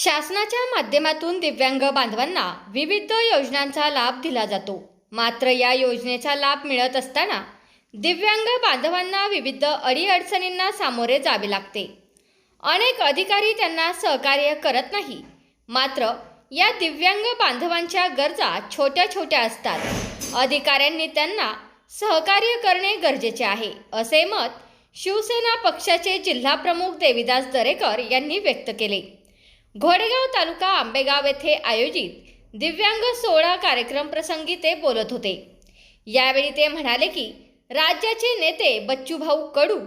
शासनाच्या माध्यमातून दिव्यांग बांधवांना विविध योजनांचा लाभ दिला जातो. मात्र या योजनेचा लाभ मिळत असताना दिव्यांग बांधवांना विविध अडीअडचणींना सामोरे जावे लागते. अनेक अधिकारी त्यांना सहकार्य करत नाही. मात्र या दिव्यांग बांधवांच्या गरजा छोट्या छोट्या असतात. अधिकाऱ्यांनी त्यांना सहकार्य करणे गरजेचे आहे असे मत शिवसेना पक्षाचे जिल्हाप्रमुख देविदास दरेकर यांनी व्यक्त केले. घोडेगाव तालुका आंबेगाव येथे आयोजित दिव्यांग सोहळा कार्यक्रम प्रसंगी ते बोलत होते. यावेळी ते म्हणाले की राज्याचे नेते बच्चूभाऊ कडू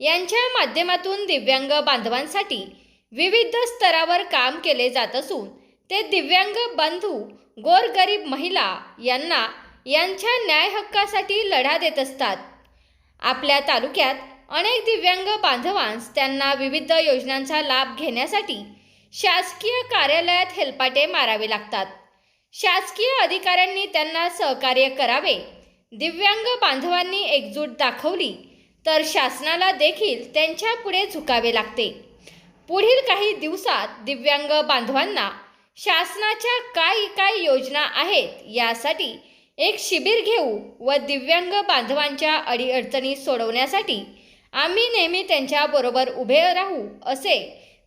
यांच्या माध्यमातून दिव्यांग बांधवांसाठी विविध स्तरावर काम केले जात असून ते दिव्यांग बंधू गोरगरीब महिला यांना यांच्या न्याय हक्कासाठी लढा देत असतात. आपल्या तालुक्यात अनेक दिव्यांग बांधवांस त्यांना विविध योजनांचा लाभ घेण्यासाठी शासकीय कार्यालयात हेलपाटे मारावे लागतात. शासकीय अधिकाऱ्यांनी त्यांना सहकार्य करावे. दिव्यांग बांधवांनी एकजूट दाखवली तर शासनाला देखील त्यांच्या पुढे झुकावे लागते. पुढील काही दिवसात दिव्यांग बांधवांना शासनाच्या काय काय योजना आहेत यासाठी एक शिबिर घेऊ व दिव्यांग बांधवांच्या अडीअडचणी सोडवण्यासाठी आम्ही नेहमी त्यांच्याबरोबर उभे राहू असे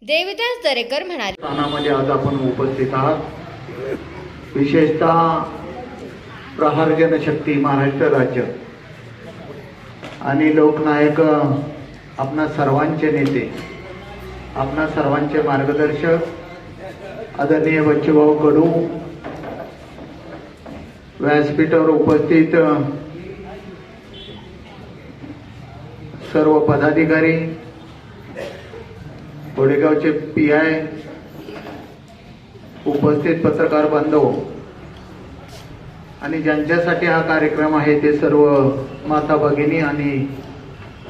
देविदास दरेकर म्हणाले. स्थानामध्ये आज आपण उपस्थित आहात. विशेषतः प्रहार जनशक्ती महाराष्ट्र राज्य. आणि लोकनायक आपणा सर्वांचे नेते आपणा सर्वांचे मार्गदर्शक आदरणीय बच्चूभाऊ कडू व्यासपीठावर उपस्थित सर्व पदाधिकारी गोडेगावचे पी आय उपस्थित पत्रकार बांधव आणि ज्यांच्यासाठी हा कार्यक्रम आहे ते सर्व माता भगिनी आणि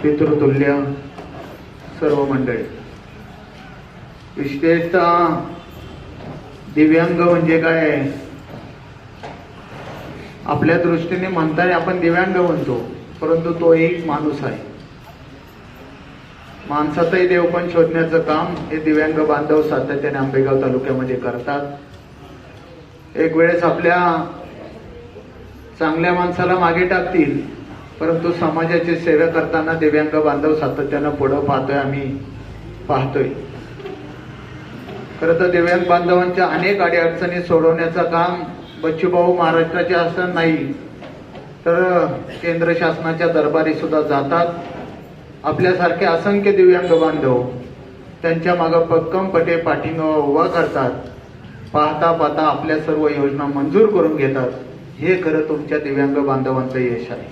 पितृतुल्य सर्व मंडळी. विशेषतः दिव्यांग म्हणजे काय? आपल्या दृष्टीने म्हणताना आपण दिव्यांग म्हणतो परंतु तो एक माणूस आहे. माणसातही देवपण शोधण्याचं काम हे दिव्यांग बांधव सातत्याने आंबेगाव तालुक्यामध्ये करतात. एक वेळेस आपल्या चांगल्या माणसाला मागे टाकतील परंतु समाजाची सेवा करताना दिव्यांग बांधव सातत्यानं पुढं पाहतोय आम्ही पाहतोय. खरं तर दिव्यांग बांधवांच्या अनेक अडीअडचणी सोडवण्याचं काम बच्चूभाऊ महाराष्ट्राचे असं नाही तर केंद्र शासनाच्या दरबारी सुद्धा जातात. आपल्यासारखे असंख्य दिव्यांग बांधव त्यांच्या मागं पक्कमपटे पाठिंबा उभा करतात. पाहता पाहता आपल्या सर्व योजना मंजूर करून घेतात. हे खरं तुमच्या दिव्यांग बांधवांचं यश आहे.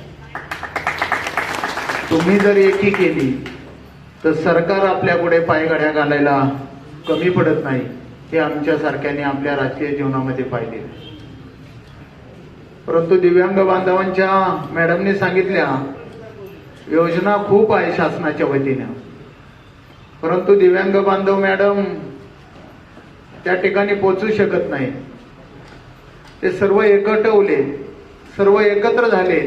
तुम्ही जर एकी केली तर सरकार आपल्या पुढे पायघड्या घालायला कमी पडत नाही. हे आमच्यासारख्याने आपल्या राजकीय जीवनामध्ये पाहिले. परंतु दिव्यांग बांधवांच्या मॅडमने सांगितल्या योजना खूप आहे शासनाच्या वतीनं. परंतु दिव्यांग बांधव मॅडम त्या ठिकाणी पोचू शकत नाही. ते सर्व एकटवले सर्व एकत्र झाले.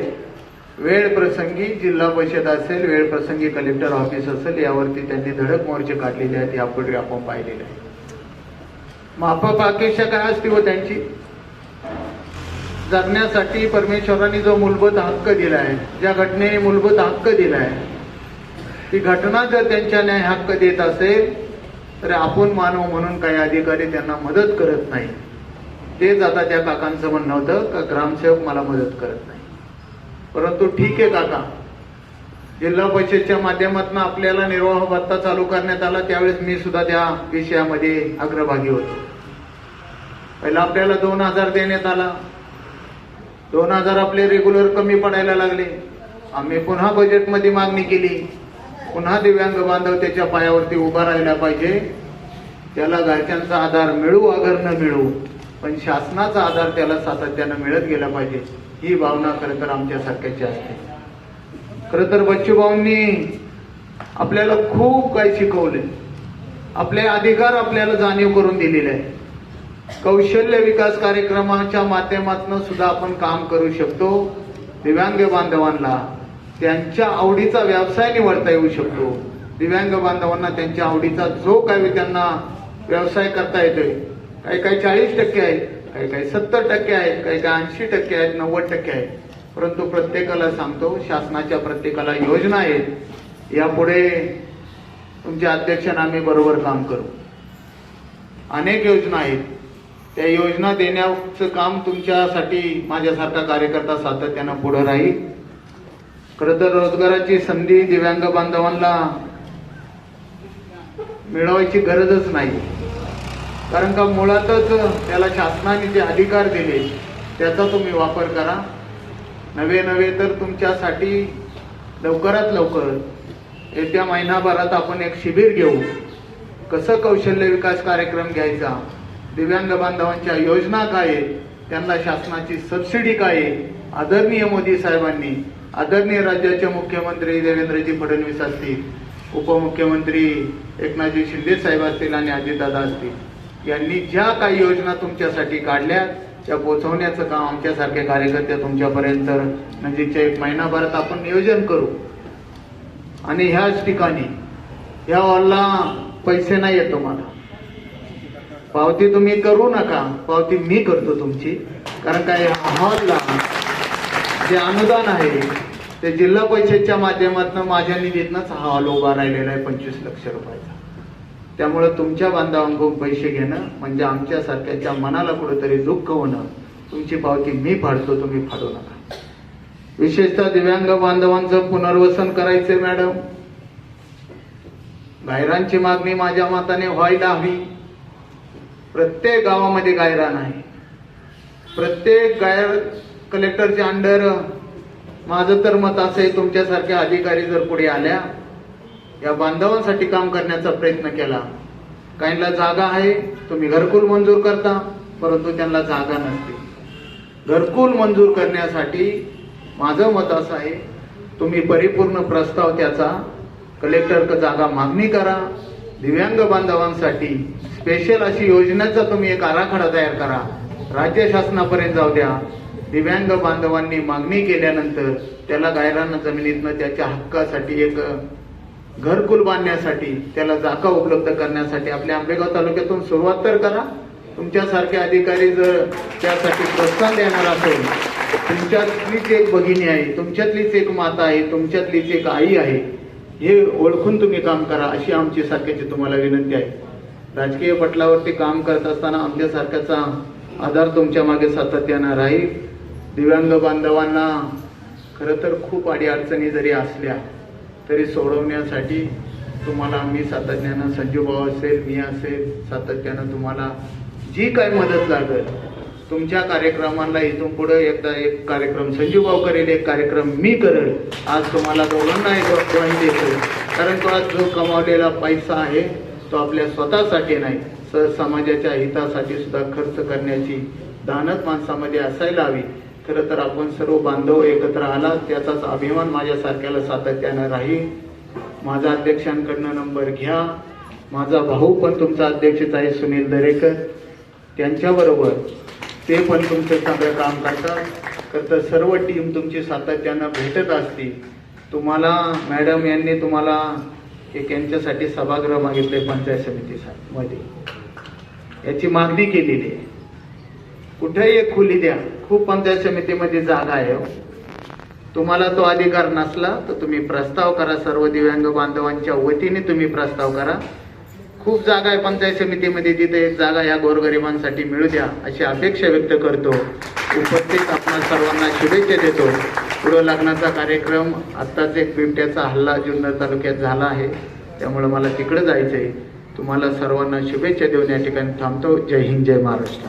वेळ प्रसंगी जिल्हा परिषद असेल वेळ प्रसंगी कलेक्टर ऑफिस असेल यावरती त्यांनी धडक मोर्चे काढलेले आहेत यापूर्वी आपण पाहिलेले आहे माफक अपेक्षा काय असते व त्यांची? जगण्यासाठी परमेश्वराने जो मूलभूत हक्क दिला आहे ज्या घटनेने मूलभूत हक्क दिला आहे ती घटना जर त्यांच्या न्याय हक्क देत असेल तर आपण मानव म्हणून काही अधिकारी त्यांना मदत करत नाही. तेच आता त्या काकांचं म्हणणं होतं का ग्रामसेवक मला मदत करत नाही. परंतु ठीक आहे काका. जिल्हा परिषदच्या माध्यमातून आपल्याला निर्वाह भत्ता चालू करण्यात आला त्यावेळेस मी सुद्धा त्या विषयामध्ये अग्रभागी होतो. पहिला आपल्याला दोन हजार देण्यात आला. दोन हजार आपले रेग्युलर कमी पडायला लागले. आम्ही पुन्हा बजेटमध्ये मागणी केली. पुन्हा दिव्यांग बांधव त्याच्या पायावरती उभा राहिला पाहिजे. त्याला घरच्यांचा आधार मिळू अगर न मिळू पण शासनाचा आधार त्याला सातत्यानं मिळत गेला पाहिजे. ही भावना खरं तर आमच्यासारख्याची असते. खरं तर बच्चूभाऊंनी आपल्याला खूप काही शिकवले आपले अधिकार आपल्याला जाणीव करून दिलेले आहे कौशल्य विकास कार्यक्रमाच्या माध्यमातून सुद्धा आपण काम करू शकतो. दिव्यांग बांधवांना त्यांच्या आवडीचा व्यवसाय निवडता येऊ शकतो. दिव्यांग बांधवांना त्यांच्या आवडीचा जो काही त्यांना व्यवसाय करता येतोय काही काही चाळीस टक्के आहेत काही काही सत्तर टक्के आहेत काही काही ऐंशी टक्के आहेत नव्वद टक्के आहेत. परंतु प्रत्येकाला सांगतो शासनाच्या प्रत्येकाला योजना आहेत. यापुढे तुमच्या अध्यक्षांना आम्ही बरोबर काम करू. अनेक योजना आहेत. त्या योजना देण्याचं काम तुमच्यासाठी माझ्यासारखा कार्यकर्ता सातत्यानं पुढं राहील. खरं तर रोजगाराची संधी दिव्यांग बांधवांना मिळवायची गरजच नाही. कारण का मुळातच त्याला शासनाने जे अधिकार दिले त्याचा तुम्ही वापर करा. नवे नवे तर तुमच्यासाठी लवकरात लवकर येत्या महिनाभरात आपण एक शिबिर घेऊ. कसं कौशल्य विकास कार्यक्रम घ्यायचा? दिव्यांग बांधवांच्या योजना काय आहेत? त्यांना शासनाची सबसिडी काय आहे? आदरणीय मोदी साहेबांनी आदरणीय राज्याचे मुख्यमंत्री देवेंद्रजी फडणवीस असतील उपमुख्यमंत्री एकनाथजी शिंदे साहेब असतील आणि अजितदादा असतील यांनी ज्या काही योजना तुमच्यासाठी काढल्या त्या पोचवण्याचं काम आमच्यासारखे कार्यकर्ते तुमच्यापर्यंत म्हणजे नजीकच्या एक महिनाभरात आपण नियोजन करू. आणि ह्याच ठिकाणी ह्या हॉलला पैसे नाही येतो तुम्हाला. पावती तुम्ही करू नका पावती मी करतो तुमची. कारण काय हॉलला जे अनुदान आहे ते जिल्हा परिषदच्या माध्यमातून माझ्या निधीतनंच हा हॉल उभा राहिलेला आहे पंचवीस लक्ष रुपयाचा. त्यामुळं तुमच्या बांधवांकडून पैसे घेणं म्हणजे आमच्यासारख्याच्या मनाला कुठेतरी दुःख होणं तुमची पावती मी फाडतो तुम्ही फाडू नका. विशेषतः दिव्यांग बांधवांचं पुनर्वसन करायचंय मॅडम. बाहेरांची मागणी माझ्या मताने व्हायला हवी प्रत्येक गावामध्ये गायरान आहे. प्रत्येक गायर कलेक्टरच्या अंडर माझं तर मत असं आहे तुमच्यासारख्या अधिकारी जर पुढे आल्या या बांधवांसाठी काम करण्याचा प्रयत्न केला. काहींना जागा आहे तुम्ही घरकुल मंजूर करता परंतु त्यांना जागा नसते. घरकुल मंजूर करण्यासाठी माझं मत असं आहे तुम्ही परिपूर्ण प्रस्ताव त्याचा कलेक्टर जागा मागणी करा दिव्यांग बांधवांसाठी स्पेशल अशी योजनेचा तुम्ही एक आराखडा तयार करा. राज्य शासनापर्यंत जाऊ द्या. दिव्यांग बांधवांनी मागणी केल्यानंतर त्याला गायरान जमिनीतनं त्याच्या हक्कासाठी एक घरकुल बांधण्यासाठी त्याला जागा उपलब्ध करण्यासाठी आपल्या आंबेगाव तालुक्यातून सुरुवात तर करा. तुमच्यासारखे अधिकारी जर त्यासाठी प्रोत्साहन देणार असेल तुमच्यातलीच एक भगिनी आहे तुमच्यातलीच एक माता आहे तुमच्यातलीच एक आई आहे हे ओळखून तुम्ही काम करा अशी आमची सारख्याची तुम्हाला विनंती आहे. राजकीय पटलावरती काम करत असताना आमच्यासारख्याचा आधार तुमच्या मागे सातत्यानं राहील. दिव्यांग बांधवांना खरं तर खूप अडीअडचणी जरी असल्या तरी सोडवण्यासाठी तुम्हाला मी सातत्यानं संजूभाऊ असेल मी असेल सातत्यानं तुम्हाला जी काय मदत लागेल तुमच्या कार्यक्रमाला इथून पुढे एकदा एक कार्यक्रम संजू भाऊ करेल एक कार्यक्रम मी करेल. आज तुम्हाला दोघांना एक पॉईंट देतो कारण तो आज जो कमावलेला पैसा आहे तो आपल्या स्वतःसाठी नाही स समाजाच्या हितासाठी सुद्धा खर्च करण्याची दानत माणसामध्ये असायला हवी. खरं तर आपण सर्व बांधव एकत्र आला त्याचाच अभिमान माझ्यासारख्याला सातत्यानं राहील. माझा अध्यक्षांकडनं नंबर घ्या. माझा भाऊ पण तुमचा अध्यक्षच आहे सुनील दरेकर. त्यांच्याबरोबर ते पण तुमचं सगळं काम करतात. खरं तर सर्व टीम तुमची सातत्यानं भेटत असती तुम्हाला मॅडम यांनी तुम्हाला एक यांच्यासाठी सभागृह मागितले पंचायत समितीसाठी. मध्ये याची मागणी केलेली आहे. कुठेही एक खुली द्या. खूप पंचायत समितीमध्ये जागा आहे हो. तुम्हाला तो अधिकार नसला तर तुम्ही प्रस्ताव करा. सर्व दिव्यांग बांधवांच्या वतीने तुम्ही प्रस्ताव करा. खूप जागा आहे पंचायत समितीमध्ये तिथे एक जागा या गोरगरिबांसाठी मिळू द्या अशी अपेक्षा व्यक्त करतो. उपस्थित आपण सर्वांना शुभेच्छा देतो. पुढं लग्नाचा कार्यक्रम आत्ताच एक बिबट्याचा हल्ला जुन्नर तालुक्यात झाला आहे. त्यामुळं मला तिकडे जायचं आहे तुम्हाला सर्वांना शुभेच्छा देऊन या ठिकाणी थांबतो. जय हिंद जय महाराष्ट्र.